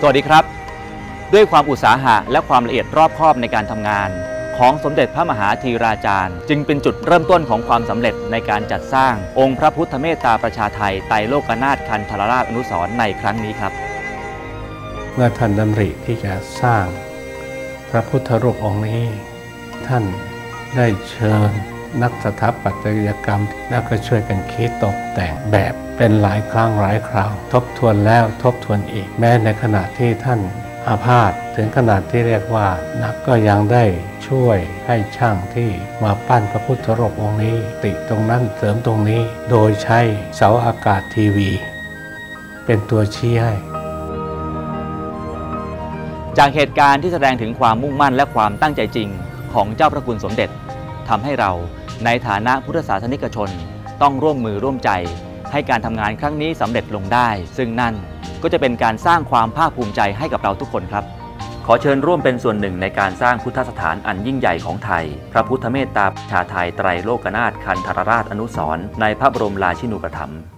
สวัสดีครับ ด้วยความอุตสาหะและความละเอียดรอบคอบในการทำงาน ของสมเด็จพระมหาธีราจารย์ จึงเป็นจุดเริ่มต้นของความสำเร็จในการจัดสร้างองค์พระพุทธเมตตาประชาไทยไตรโลกนาถคันธรราชอนุสรในครั้งนี้ครับ เมื่อท่านดำริที่จะสร้างพระพุทธรูปองค์นี้ ท่านได้เชิญ นักสถาปัตยกรรม แล้วก็ช่วยกันคิดตกแต่งแบบเป็นหลายครั้งหลายคราว ทบทวนแล้วทบทวนอีก แม้ในขณะที่ท่านอาพาธถึงขนาดที่เรียกว่านักก็ยังได้ช่วยให้ช่างที่มาปั้นพระพุทธรูปองค์นี้ ติตรงนั้นเสริมตรงนี้ โดยใช้เสาอากาศทีวี เป็นตัวชี้ให้จากเหตุการณ์ที่แสดงถึงความมุ่งมั่นและความตั้งใจจริงของเจ้าพระคุณสมเด็จทำให้เรา ในฐานะพุทธศาสนิกชน ต้องร่วมมือร่วมใจ ให้การทำงานครั้งนี้สำเร็จลงได้ ซึ่งนั่นก็จะเป็นการสร้างความภาคภูมิใจให้กับเราทุกคนครับ ขอเชิญร่วมเป็นส่วนหนึ่งในการสร้างพุทธสถานอันยิ่งใหญ่ของไทย พระพุทธเมตตาชาไทยไตรโลกนาถคันธรราชอนุสรในพระบรมราชินูปถัมภ์